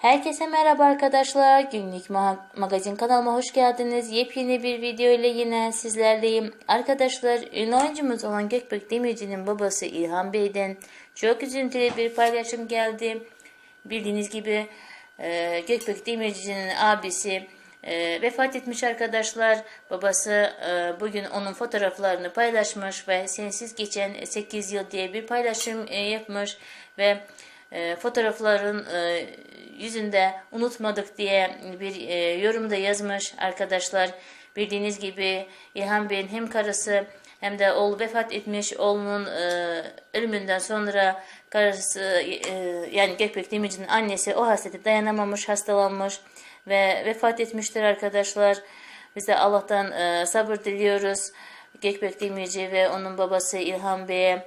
Herkese merhaba arkadaşlar. Günlük ma- magazin kanalıma hoş geldiniz. Yepyeni bir video ile yine sizlerleyim. Arkadaşlar ünlü oyuncumuz olan Gökbek Demirci'nin babası İlhan Bey'den çok üzüntülü bir paylaşım geldi. Bildiğiniz gibi e, Gökbek Demirci'nin abisi e, vefat etmiş arkadaşlar. Babası e, bugün onun fotoğraflarını paylaşmış ve sensiz geçen 8 yıl diye bir paylaşım e, yapmış ve fotoğrafların yüzünde unutmadık diye bir e, yorumda yazmış arkadaşlar. Bildiğiniz gibi İlhan Bey'in hem karısı hem de oğlu vefat etmiş. Oğlunun e, ölümünden sonra karısı e, yani Gökbek Demirci'nin annesi o hasrete dayanamamış, hastalanmış ve vefat etmiştir arkadaşlar. Biz de Allah'tan e, sabır diliyoruz. Gökbek Demirci ve onun babası İlhan Bey'e.